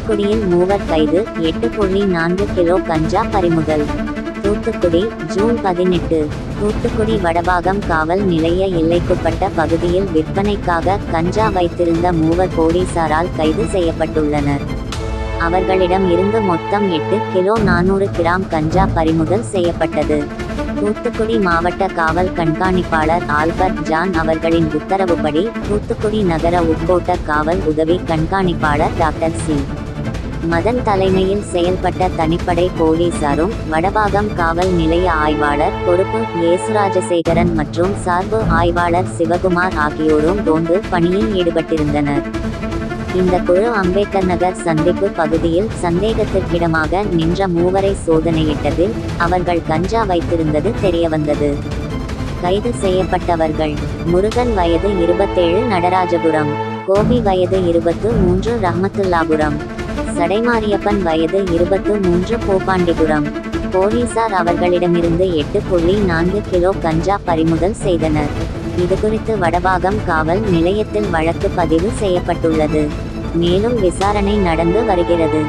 தூத்துக்குடியில் மூவர் கைது எட்டு புள்ளி நான்கு கிலோ கஞ்சா பறிமுதல். தூத்துக்குடி ஜூன் பதினெட்டு. தூத்துக்குடி வடபாகம் காவல் நிலைய எல்லைக்குட்பட்ட பகுதியில் விற்பனைக்காக கஞ்சா வைத்திருந்த மூவர் போலீசாரால் கைது செய்யப்பட்டுள்ளனர். அவர்களிடம் இருந்து மொத்தம் எட்டு கிலோ நானூறு கிராம் கஞ்சா பறிமுதல் செய்யப்பட்டது. தூத்துக்குடி மாவட்ட காவல் கண்காணிப்பாளர் ஆல்பர்ட் ஜான் அவர்களின் உத்தரவுப்படி தூத்துக்குடி நகர உட்கோட்ட காவல் உதவி கண்காணிப்பாளர் டாக்டர் சி. மதன் தலைமையில் செயல்பட்ட தனிப்படை போலீசாரும் வடபாகம் காவல் நிலைய ஆய்வாளர் பொறுப்பு இயேசுராஜசேகரன் மற்றும் சார்பு ஆய்வாளர் சிவகுமார் ஆகியோரும் ரோந்து பணியில் ஈடுபட்டிருந்தனர். இந்த குழு அம்பேத்கர் நகர் சந்திப்பு பகுதியில் சந்தேகத்திற்கிடமாக நின்ற மூவரை சோதனையிட்டதில் அவர்கள் கஞ்சா வைத்திருந்தது தெரியவந்தது. கைது செய்யப்பட்டவர்கள் முருகன் வயது இருபத்தேழு நடராஜபுரம் கோபி வயது இருபத்து மூன்று ரஹமத்துல்லாபுரம். சடைமாரியப்பன் வயது இருபத்து மூன்று போப்பாண்டிபுரம். போலீசார் அவர்களிடமிருந்து எட்டு புள்ளி நான்கு கிலோ கஞ்சா பறிமுதல் செய்தனர். இதுகுறித்து வடபாகம் காவல் நிலையத்தில் வழக்கு பதிவு செய்யப்பட்டுள்ளது. மேலும் விசாரணை நடந்து வருகிறது.